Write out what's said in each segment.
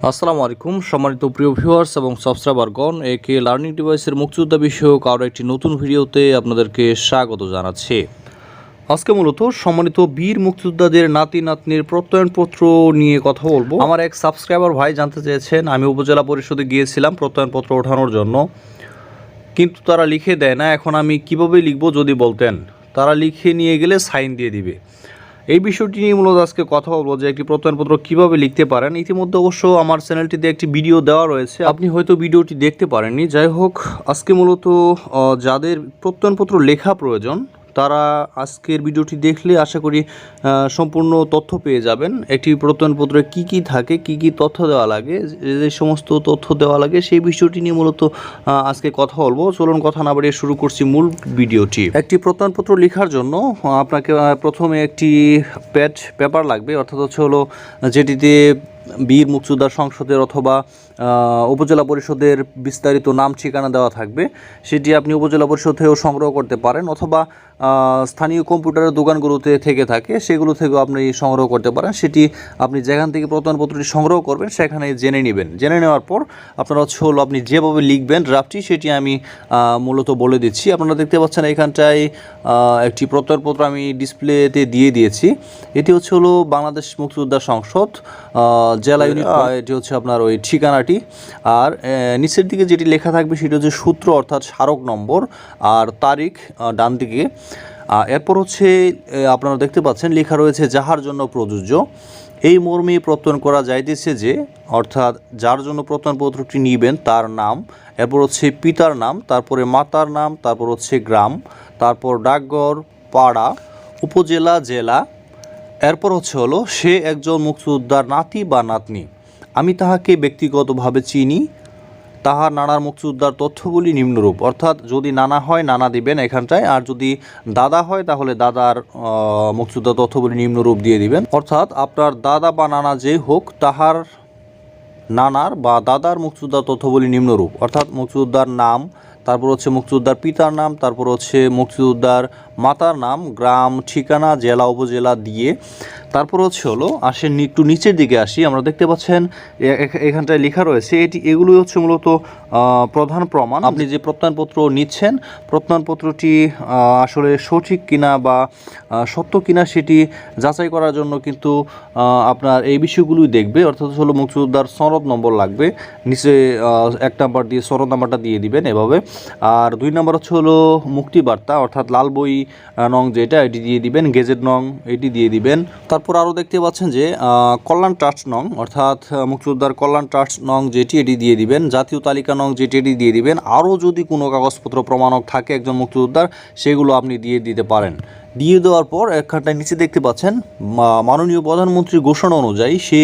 আসসালামু আলাইকুম। সম্মানিত প্রিয় ভিউয়ার্স এবং সাবস্ক্রাইবারগণ একে লার্নিং ডিভাইসের মুক্তিযোদ্ধা বিষয়ক আরও একটি নতুন ভিডিওতে আপনাদেরকে স্বাগত জানাচ্ছি। আজকে মূলত সম্মানিত বীর মুক্তিযোদ্ধাদের নাতি, নাতনির প্রত্যয়নপত্র নিয়ে কথা বলব। আমার এক সাবস্ক্রাইবার ভাই জানতে চেয়েছেন, আমি উপজেলা পরিষদে গিয়েছিলাম প্রত্যয়নপত্র ওঠানোর জন্য। কিন্তু তারা লিখে দেয় না, এখন আমি কীভাবে লিখব যদি বলতেন। তারা লিখে নিয়ে গেলে সাইন দিয়ে দিবে। এই বিষয়টি নিয়ে মূলত আজকে কথা বলব যে একটি প্রত্যয়নপত্র কীভাবে লিখতে পারেন। ইতিমধ্যে অবশ্য আমার চ্যানেলটিতে একটি ভিডিও দেওয়া রয়েছে। আপনি হয়তো ভিডিওটি দেখতে পারেননি। যাই হোক, আজকে মূলত যাদের প্রত্যয়নপত্র লেখা প্রয়োজন তারা আজকের ভিডিওটি দেখলে আশা করি সম্পূর্ণ তথ্য পেয়ে যাবেন। একটি প্রত্যয়নপত্রে কি কি থাকে, কি কি তথ্য দেওয়া লাগে, যে সমস্ত তথ্য দেওয়া লাগে, সেই বিষয়টি নিয়ে মূলত আজকে কথা বলব। চলুন কথা না বাড়িয়ে শুরু করছি মূল ভিডিওটি। একটি প্রত্যয়নপত্র লেখার জন্য আপনাকে প্রথমে একটি প্যাড পেপার লাগবে, অর্থাৎ হচ্ছে হলো, যেটিতে বীর মুক্তিযোদ্ধা সংসদের অথবা উপজেলা পরিষদের বিস্তারিত নাম ঠিকানা দেওয়া থাকবে। সেটি আপনি উপজেলা পরিষদ থেকেও সংগ্রহ করতে পারেন অথবা স্থানীয় কম্পিউটারের দোকানগুলোতে থেকে থাকে, সেগুলো থেকেও আপনি সংগ্রহ করতে পারেন। সেটি আপনি যেখান থেকে প্রত্যয়নপত্রটি সংগ্রহ করবেন সেখানে জেনে নেবেন। জেনে নেওয়ার পর আপনারা হচ্ছে হলো আপনি যেভাবে লিখবেন ড্রাফটটি, সেটি আমি মূলত বলে দিচ্ছি। আপনারা দেখতে পাচ্ছেন এখানটায় একটি প্রত্যয়নপত্র আমি ডিসপ্লেতে দিয়ে দিয়েছি। এটি হচ্ছে হলো বাংলাদেশ মুক্তিযোদ্ধা সংসদ জেলা ইউনিট এটি হচ্ছে আপনার ওই ঠিকানাটি। আর নিচের দিকে যেটি লেখা থাকবে সেটি হচ্ছে সূত্র অর্থাৎ স্মারক নম্বর আর তারিখ ডান দিকে। এরপর হচ্ছে আপনারা দেখতে পাচ্ছেন লেখা রয়েছে যাহার জন্য প্রযোজ্য। এই মর্মে প্রত্যয়ন করা যাইতেছে যে অর্থাৎ যার জন্য প্রত্যয়নপত্রটি নিবেন তার নাম এরপর হচ্ছে পিতার নাম তারপরে মাতার নাম তারপর হচ্ছে গ্রাম তারপর ডাকঘর পাড়া উপজেলা জেলা এরপর হচ্ছে হলো, সে একজন মুক্তিযোদ্ধার নাতি বা নাতনি। আমি তাহাকে ব্যক্তিগতভাবে চিনি তাহার নানার মুক্তিযোদ্ধার তথ্যগুলি নিম্নরূপ। অর্থাৎ যদি নানা হয়, নানা দিবেন এখানটায়, আর যদি দাদা হয়, তাহলে দাদার মুক্তিযোদ্ধার তথ্যগুলি নিম্নরূপ দিয়ে দিবেন। অর্থাৎ আপনার দাদা বা নানা যে হোক, তাহার, নানার বা দাদার মুক্তিযোদ্ধার তথ্যগুলি নিম্নরূপ। অর্থাৎ মুক্তিযোদ্ধার নাম তারপর হচ্ছে মুক্তিযোদ্ধার পিতার নাম, তারপর হচ্ছে মুক্তিযোদ্ধার মাতার নাম, গ্রাম, ঠিকানা, জেলা, উপজেলা দিয়ে। তারপর হচ্ছে হলো, আসেন একটু নিচের দিকে আসি, আমরা দেখতে পাচ্ছেন এখানটায় লেখা রয়েছে, এটি এগুলো হচ্ছে মূলত প্রধান প্রমাণ। আপনি যে প্রত্যয়নপত্র নিচ্ছেন, প্রত্যয়নপত্রটি আসলে সঠিক কিনা বা সত্য কিনা সেটি যাচাই করার জন্য কিন্তু আপনার এই বিষয়গুলোই দেখবে। অর্থাৎ হলো মুক্তিযোদ্ধার সনদ নম্বর লাগবে। নিচে এক নাম্বার দিয়ে, সনদ নাম্বারটা দিয়ে দিবেন এভাবে। আর দুই নাম্বার হচ্ছে হলো মুক্তিবার্তা, অর্থাৎ লাল বই নং যেটা, এটি দিয়ে দিবেন, গেজেট নং, এটি দিয়ে দিবেন। তারপর আরও দেখতে পাচ্ছেন যে কল্যাণ ট্রাস্ট নং, অর্থাৎ মুক্তিযোদ্ধার কল্যাণ ট্রাস্ট নং যেটি, এটি দিয়ে দিবেন। জাতীয় তালিকা নং যেটি, এটি দিয়ে দিবেন। আরও যদি কোনো কাগজপত্র প্রমাণক থাকে একজন মুক্তিযোদ্ধার, সেগুলো আপনি দিয়ে দিতে পারেন। দিয়ে দেওয়ার পর একখানটায় নিচে দেখতে পাচ্ছেন মাননীয় প্রধানমন্ত্রীর ঘোষণা অনুযায়ী সে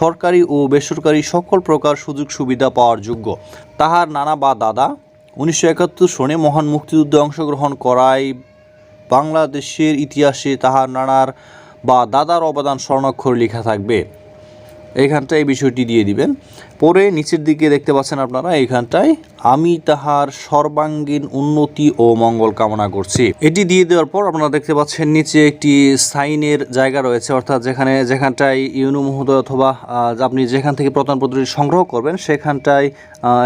সরকারি ও বেসরকারি সকল প্রকার সুযোগ সুবিধা পাওয়ার যোগ্য। তাহার নানা বা দাদা, উনিশশো একাত্তর সনে মহান মুক্তিযুদ্ধে অংশগ্রহণ করায় বাংলাদেশের ইতিহাসে তাহার নানার বা দাদার অবদান স্বর্ণাক্ষরে লেখা থাকবে। এখানটা এই বিষয়টি দিয়ে দিবেন। পরে নিচের দিকে দেখতে পাচ্ছেন আপনারা, এইখানটায়, আমি তাহার সর্বাঙ্গীন উন্নতি ও মঙ্গল কামনা করছি। এটি দিয়ে দেওয়ার পর আপনারা দেখতে পাচ্ছেন নিচে একটি সাইনের জায়গা রয়েছে, অর্থাৎ যেখানে, যেখানটায় ইউনু মহোদয় অথবা আপনি যেখান থেকে প্রত্যয়নপত্রটি সংগ্রহ করবেন, সেখানটায়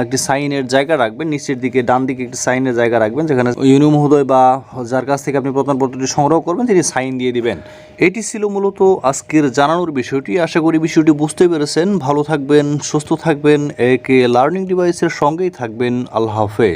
একটি সাইনের জায়গা রাখবেন, নিচের দিকে, ডান দিকে একটি সাইনের জায়গা রাখবেন, যেখানে ইউনু মহোদয় বা যার কাছ থেকে আপনি প্রত্যয়নপত্রটি সংগ্রহ করবেন, তিনি সাইন দিয়ে দিবেন। এটি ছিল মূলত আজকের জানানোর বিষয়টি। আশা করি বিষয়টি বুঝতে পেরেছেন। ভালো থাকবেন, সুস্থ থাকবেন। একে লার্নিং ডিভাইসের সঙ্গেই থাকবেন। আল্লাহ হাফেজ।